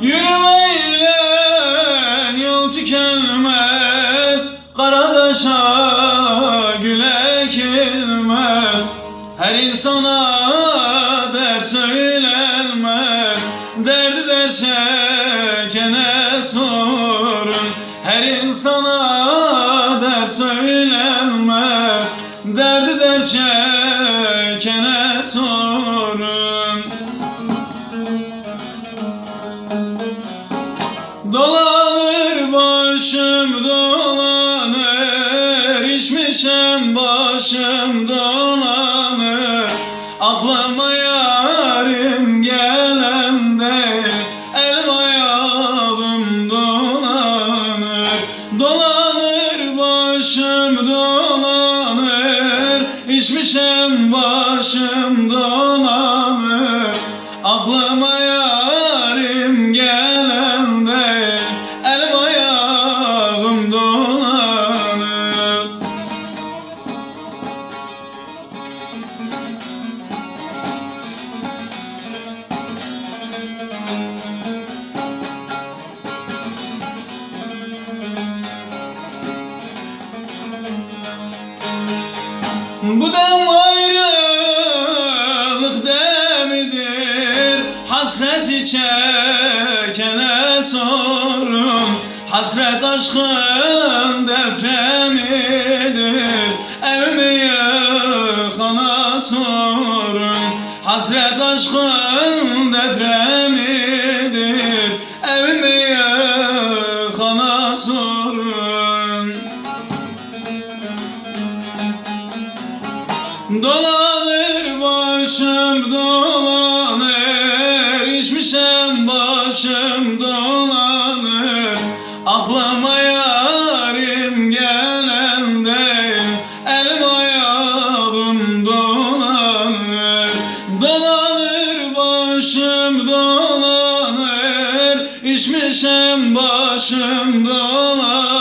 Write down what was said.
Yürümeyle yol tükenmez Karadaşa güle ekilmez Her insana der söylenmez Derdi der çekene sorun. Her insana der söylenmez Derdi der çekene başım dolanır İçmişem başım dolanır. Aklıma yarim gelen değil Elim ayağım dolanır. Dolanır başım dolanır İçmişem başım dolanır. Aklıma yarim Bu dem ayrılık demidir. Hasreti çekene sorun Hasret aşkın depremidir. Evimi yıkana sorun Hasret aşkın depremidir. Evimi yıkana sorun Dolanır başım dolanır. İçmişem başım dolanır. Aklıma yarim gelen değil Elim ayağım dolanır. Dolanır başım dolanır. İçmişem başım dolanır